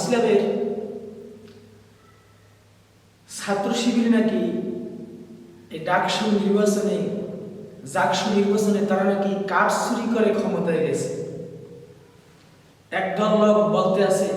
ইসলামের ছাত্র শিবির নাকি এই ডাকসু নির্বাচনে, জাকসু নির্বাচনে তারা নাকি কাঠ চুরি করে ক্ষমতায় গেছে? একদল লোক বলতে আছে,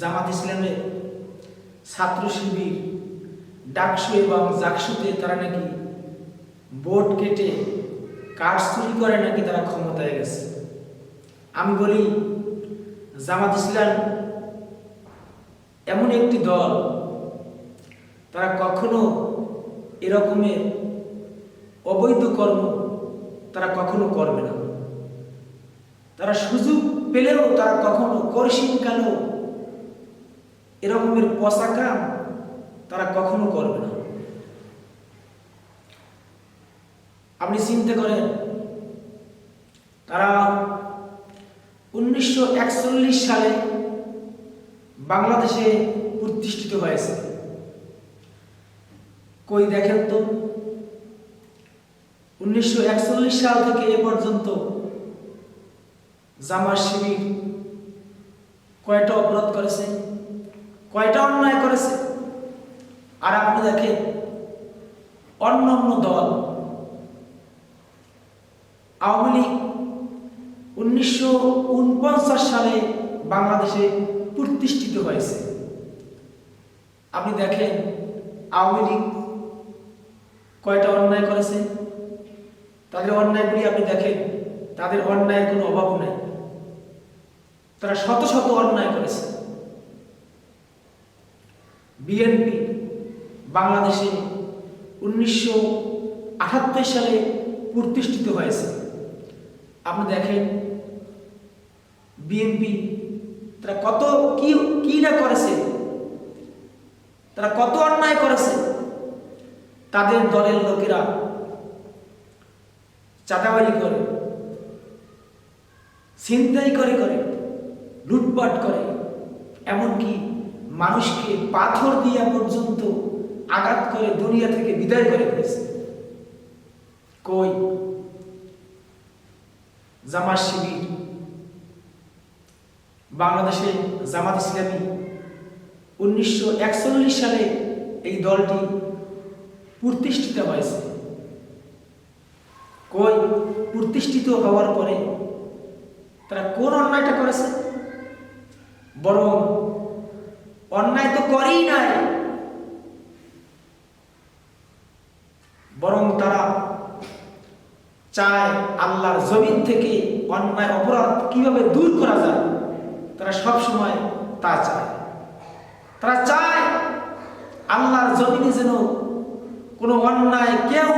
জামাত ইসলামের ছাত্র শিবির ডাকসু এবং জাকসুতে তারা নাকি ভোট কেটে কাঠ চুরি করে নাকি তারা ক্ষমতায় গেছে। আমি বলি জামাত ইসলাম এমন একটি দল, তারা কখনো এরকমের অবৈধ কর্ম তারা কখনো করবে না। তারা সুযোগ পেলেও তারা কখনো করসীমকালেও এরকমের পচা কাম তারা কখনো করবে না। আপনি চিন্তা করেন, তারা উনিশশো একচল্লিশ সালে বাংলাদেশে প্রতিষ্ঠিত হয়েছে। কই দেখেন তো? উনিশশো একচল্লিশ সাল থেকে এ পর্যন্ত জামার শিবির কয়টা অপরাধ করেছে, কয়টা অন্যায় করেছে? আর আপনি দেখেন অন্য অন্য দল, আওয়ামী লীগ উনিশশো উনপঞ্চাশ সালে বাংলাদেশে প্রতিষ্ঠিত হয়েছে। আপনি দেখেন, আওয়ামী লীগ কয়টা অন্যায় করেছে? তাদের অন্যায়গুলি আপনি দেখেন, তাদের অন্যায়ের কোনো অভাব নেই। তারা শত শত অন্যায় করেছে। বিএনপি বাংলাদেশে উনিশশো আটাত্তর সালে প্রতিষ্ঠিত হয়েছে। আপনি দেখেন বিএনপি তারা কত কি কি না করেছে? তারা কত অন্যায় করেছে? তাদের দলের লোকেরা চাঁদাবাজি করে, ছিনতাই করে করে, লুটপাট করে, এমনকি মানুষকে পাথর দিয়া পর্যন্ত আঘাত করে দুনিয়া থেকে বিদায় করে দিয়েছে কই? জামাত শিবির। বাংলাদেশে জামাত ইসলামী উনিশশো একচল্লিশ সালে এই দলটি প্রতিষ্ঠিত হয়েছে। কই প্রতিষ্ঠিত হওয়ার পরে তারা কোন অন্যায়টা করেছে? বরং অন্যায় তো করেই নাই। বরং তারা চায় আল্লাহর জমিন থেকে অন্যায় অপরাধ কীভাবে দূর করা যায়? তারা সব সময় তা চায়। তারা চায় আল্লাহর জমিনে যেন কোনো অন্যায় কেউ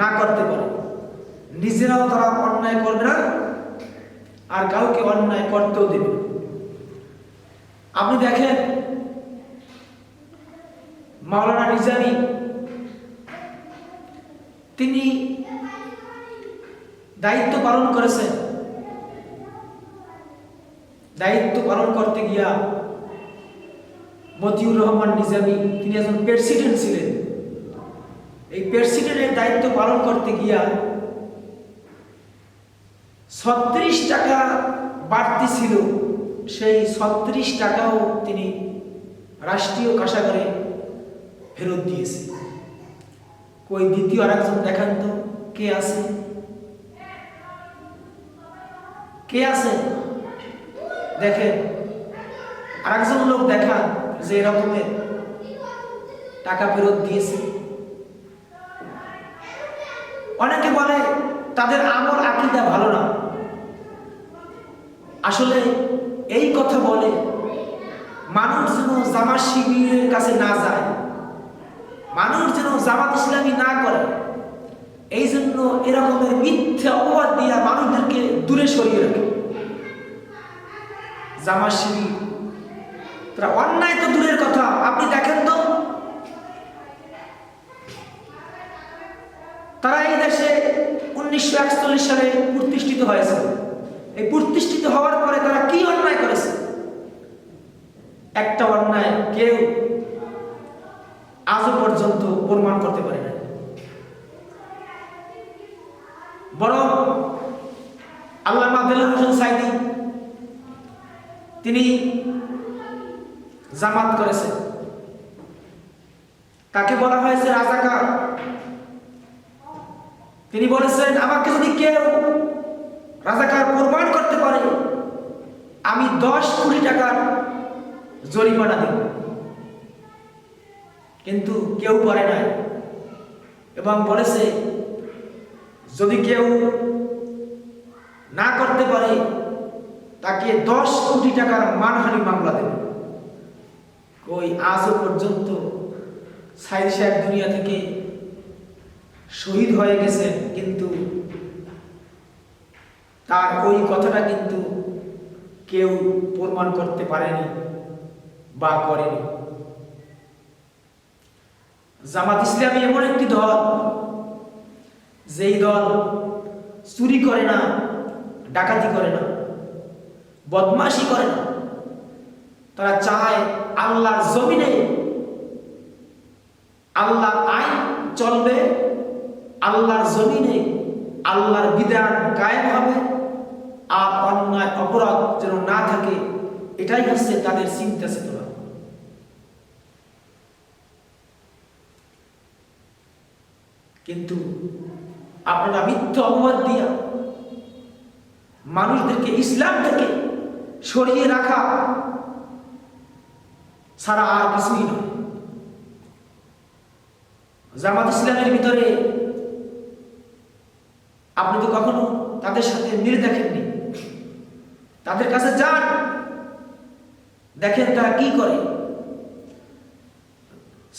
না করতে পারে। নিজেরাও তারা অন্যায় করবে না, আর কাউকে অন্যায় করতেও দেবে আপনি দেখেন, মাওলানা নিজামী, তিনি দায়িত্ব পালন করেছেন। দায়িত্ব পালন করতে গিয়া মতিউর রহমান নিজামী তিনি একজন প্রেসিডেন্ট ছিলেন। এই প্রেসিডেন্টের দায়িত্ব পালন করতে গিয়া ছত্রিশ টাকা বাড়তি ছিল। সেই ছত্রিশ টাকাও তিনি রাষ্ট্রীয় কাশাগারে ফেরত দিয়েছে। কই দ্বিতীয় আর একজন দেখান তো, কে আছে? কে আছে? দেখেন আরেকজন লোক দেখান যে এরকমের টাকা ফেরত দিয়েছে। অনেকে বলে তাদের আমল আকিদা ভালো না। আসলে এই কথা বলে মানুষ যেন জামাত শিবিরের কাছে না যায়, মানুষ যেন জামাত ইসলামী না করে এই জন্য এরকমের মিথ্যে অপবাদ দিয়া মানুষদেরকে দূরে সরিয়ে রাখে। জামাত শিবির তারা অন্যায় তো দূরের কথা, আপনি দেখেন তো। তারা এই দেশে উনিশশো একচল্লিশ সালে প্রতিষ্ঠিত হয়েছে। এই প্রতিষ্ঠিত হওয়ার পরে তারা কি অন্যায় করেছে? একটা অন্যায় কেউ আজও পর্যন্ত প্রমাণ করতে পারে না বরং আল্লাহ মাহদুল্লাহ হোসেন সাইদি তিনি জামাত করেছে। তাকে বলা হয়েছে রাজাকার। তিনি বলেছেন, আমাকে যদি কেউ রাজাকার প্রমাণ করতে পারে, আমি দশ কোটি টাকার জরিমানা দেব। কিন্তু কেউ করে নাই এবং বলেছে, যদি কেউ না করতে পারে, তাকে দশ কোটি টাকার মানহানি মামলা দেবে। কই আজও পর্যন্ত সাইদ সাহেব দুনিয়া থেকে শহীদ হয়ে গেছেন, কিন্তু তার ওই কথাটা কিন্তু কেউ প্রমাণ করতে পারেনি বা করেনি। জামাত ইসলামী এমন একটি দল, যেই দল চুরি করে না, ডাকাতি করে না, বদমাশি করে না। তারা চায় আল্লাহর জমিনে আল্লাহর আইন চলবে, আল্লাহর জমিনে আল্লাহর বিধান কায়েম হবে, আর অন্যায় অপরাধ যেন না থাকে, এটাই হচ্ছে তাদের চিন্তা চেতনা। কিন্তু আপনারা মিথ্যা অপবাদ দিয়া মানুষদেরকে ইসলাম থেকে সরিয়ে রাখা ছাড়া আর কিছুই নয় জামাত ইসলামের ভিতরে আপনি তো কখনো তাদের সাথে মিল দেখেননি। তাদের কাছে যান, দেখেন তারা কি করে।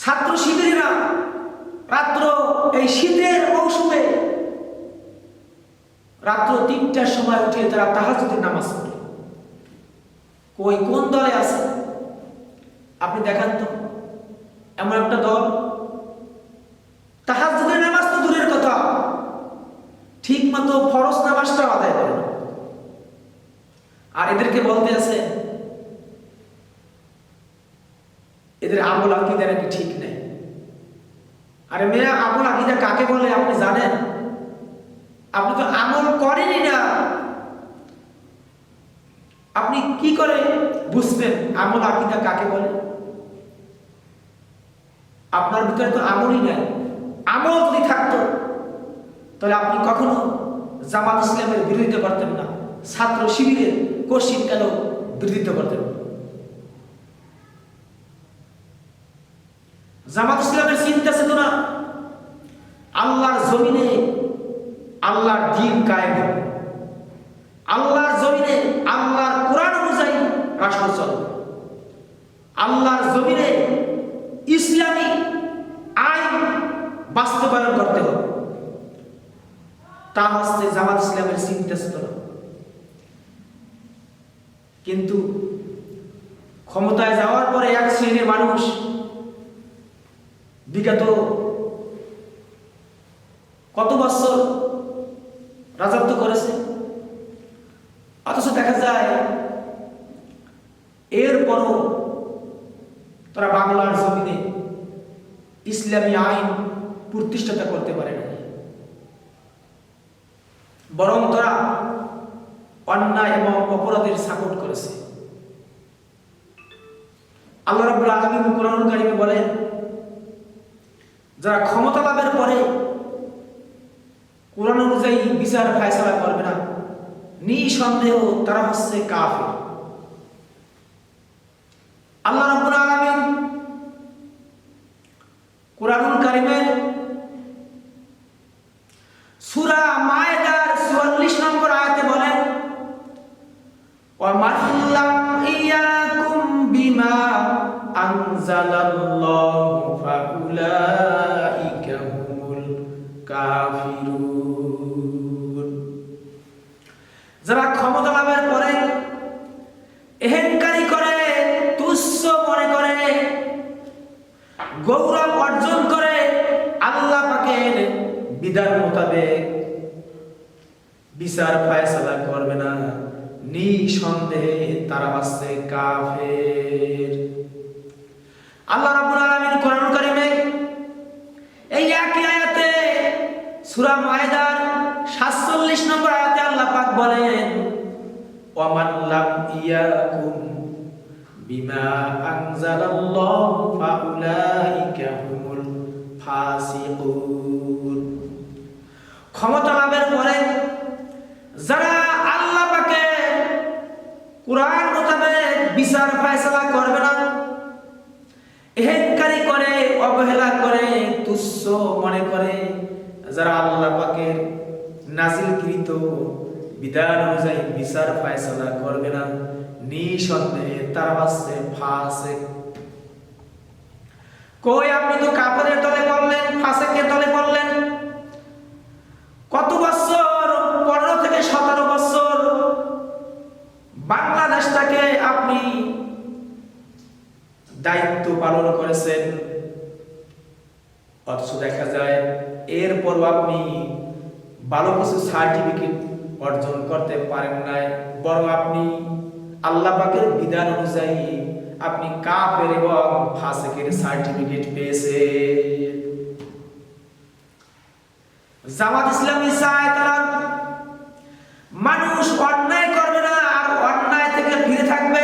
ছাত্র শিবিরেরা রাত্র এই শীতের মৌসুমে রাত্র তিনটার সময় উঠে তারা তাহাজুদের নামাজ পড়ে। কই কোন দলে আছে? আপনি দেখান তো। এমন একটা দল। তাহাজুদের নামাজ তো দূরের কথা। ঠিক মতো ফরজ নামাজটা আদায় করে না। আর এদেরকে বলতে আছে, এদের আমল আকিদা নাকি ঠিক নেই? আরে মেয়া আমল আকিদা কাকে বলে আপনি জানেন? আপনি তো আমল করেনই না। আপনি কি করে বুঝবেন আমল আকিদা কাকে বলে? ভিতরে তো আমলই নাই। আমল যদি থাকতো, তাহলে আপনি কখনো জামাত ইসলামের বিরোধিতা করতেন না। ছাত্র শিবিরের কোশ্চিন কেন বিরোধিতা করতেন? জামাত ইসলামের চিন্তা চেতনা আল্লাহর জমিনে আল্লাহর দিন কায়েম আল্লাহর জমিনে আল্লাহর কোরআন অনুযায়ী রাষ্ট্র চলবে। আল্লাহর জমিনে ইসলামী বাস্তবায়ন করতে হবে। তা হচ্ছে জামাত ইসলামের চিন্তা চেতনা কিন্তু ক্ষমতায় যাওয়ার পরে এক শ্রেণির মানুষ বিগত কত বছর রাজত্ব করেছে অথচ দেখা যায় এরপরও তারা বাংলার জমিনে ইসলামী আইন প্রতিষ্ঠাতা করতে পারে না। বরং তারা অন্যায় এবং অপরাধের সাপোর্ট করেছে। আল্লাহ রাব্বুল আলামিন কোরআনুল কারীমে বলেন, যারা ক্ষমতা লাভের পরে কোরআন অনুযায়ী বিচার ফায়সলা করবে না, নিঃসন্দেহ তারা হচ্ছে কাফির। আল্লাহ রাব্বুল আলামিন কোরআনুল কারীমের সূরা মায়েদার 44 নম্বর আয়াতে বলেন যারা ক্ষমতা লাভের পরে এহেনকারী করে, তুচ্ছ মনে করে গৌরব অর্জন করে আল্লাহ পাকের বিধান মোতাবেক বিচার ফায়সালা করবে না। নিঃসন্দেহে তারা হচ্ছে কাফের। আল্লাহ রাব্বুল আলামিন কোরআন কারীমে এই একই আয়াতে সূরা মায়েদার 47 নম্বর আয়াতে আল্লাহ পাক বলেন লাম ইয়াকুম বিমা আনজালাল্লাহু ফাউলাইকা হুমুল ফাসিকুন ক্ষমতা লাভের পরে যারা আল্লাহ পাকে কোরআন মোতাবেক বিচার ফয়সালা করবে না। এহেনকারী করে, অবহেলা করে, তুচ্ছ মনে করে, যারা আল্লাহ পাকের নাজিলকৃত বিধান অনুযায়ী বিচার ফয়সালা করবে না, নিঃসন্দেহে তারা হচ্ছে ফাসে কই আপনি তো কাপড়ের তলে পড়লেন, ফাসেকের তলে পড়লেন? কত বছর, পনেরো থেকে সতেরো বাংলাদেশটাকে আপনি দায়িত্ব পালন করেছেন, অথচ দেখা যায় এরপরও আপনি ভালো কিছু সার্টিফিকেট অর্জন করতে পারেন নাই, বরং আপনি আল্লাহ পাকের বিধান অনুযায়ী আপনি কাফের এবং ফাসেকের সার্টিফিকেট পেয়েছেন। জামাত ইসলামী চায় তারা মানুষ অন্যায় করবে না আর অন্যায় থেকে ফিরে থাকবে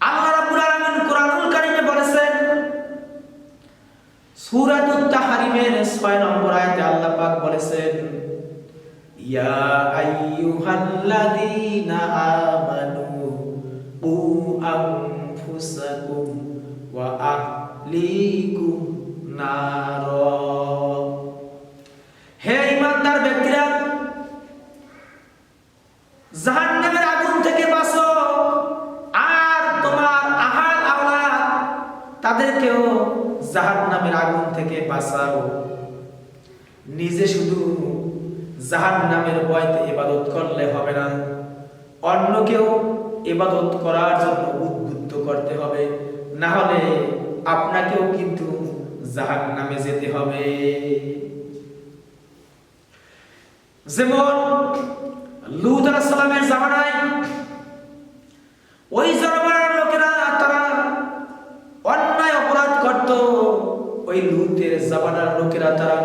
আল্লাহ রাব্বুল আলামিন কোরআনুল কারীমে বলেছেন সূরাতুত তাহরিমের 6 নম্বর আয়াতে আল্লাহ পাক বলেছেন, ইয়া আইয়ুহাল্লাযীনা আমানু কু আনফুসাকুম ওয়া আহলিকুম নার। হে ইমানদার ব্যক্তিরা, জাহান্নামের আগুন থেকে বাঁচো। আর তোমার আহাল আওলাদ তাদেরকেও জাহান্নামের আগুন থেকে বাঁচাও। নিজে শুধু জাহান্নামের ভয়তে ইবাদত করলে হবে না। অন্যকেও ইবাদত করার জন্য উদ্বুদ্ধ করতে হবে। না হলে আপনাকেও কিন্তু জাহান্নামে যেতে হবে। যেমন লুত আলাইহিস সালামের জামানায় ওই জামানার লোকেরা তারা অন্যায় অপরাধ করত ওই লুতের জামানার লোকেরা তারা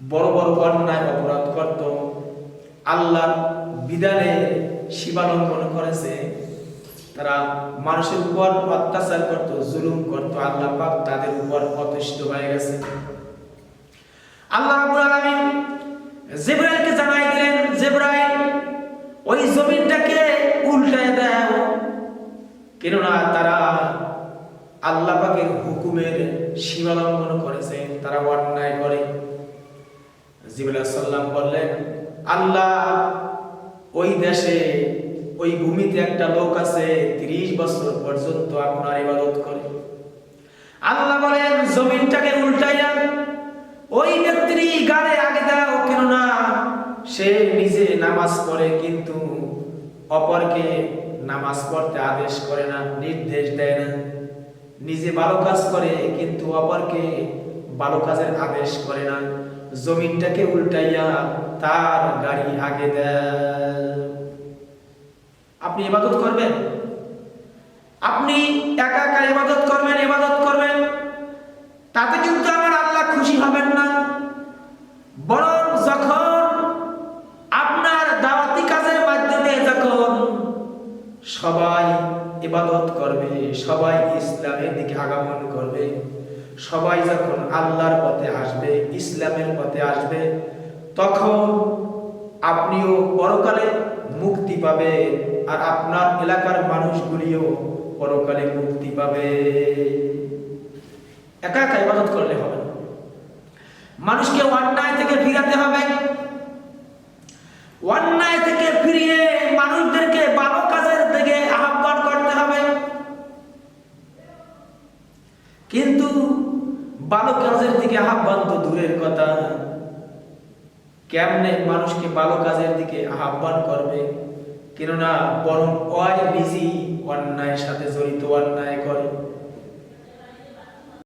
বড় বড় অন্যায় অপরাধ করত। আল্লাহর বিধানে সীমালঙ্ঘন করেছে। তারা মানুষের উপর অত্যাচার করত, জুলুম করত, আল্লাহ পাক তাদের উপর অতিষ্ঠ হয়ে গেছে। আল্লাহ রাব্বুল জানাই দিলেন, জিবরাইল, ওই আল্লাহ পাকের হুকুমের সীমা লঙ্ঘন করেছে তারা অন্যায় করে। জিবরাইল সাল্লাম বললেন, আল্লাহ, ওই দেশে, ওই ভূমিতে একটা লোক আছে 30 বছর পর্যন্ত আপনার ইবাদত করে। আল্লাহ বলেন, জমিনটাকে উল্টাইয়া ওই ব্যক্তির গাড়ে আগে দাও, কেননা সে নিজে নামাজ পড়ে, কিন্তু অপরকে নামাজ পড়তে আদেশ করে না, নির্দেশ দেয় না। নিজে ভালো কাজ করে, কিন্তু অপরকে ভালো কাজের আদেশ করে না। জমিনটাকে উল্টাইয়া তার গাড়ি আগে দেয়। আপনি ইবাদত করবেন? আপনি একা একা ইবাদত করবেন ইবাদত করবেন? তাতে কিন্তু আমার আল্লাহ খুশি হবেন না। বরং সবাই ইসলামের দিকে আগমন করবে। সবাই যখন আল্লাহর পথে আসবে, ইসলামের পথে আসবে, তখন আপনিও পরকালে মুক্তি পাবে আর আপনার এলাকার মানুষগুলিও পরকালে মুক্তি পাবে। একা একা ইবাদত করলে হবে মানুষকে অন্যায় থেকে ফিরাতে হবে। অন্যায় থেকে ফিরিয়ে মানুষদেরকে ভালো কাজের কিন্তু ভালো কাজের দিকে আহ্বান তো দূরের কথা। কেমনে মানুষকে ভালো কাজের দিকে আহ্বান করবে? কেননা বরং অয় বিজি অন্যায়ের সাথে জড়িত অন্যায় করে।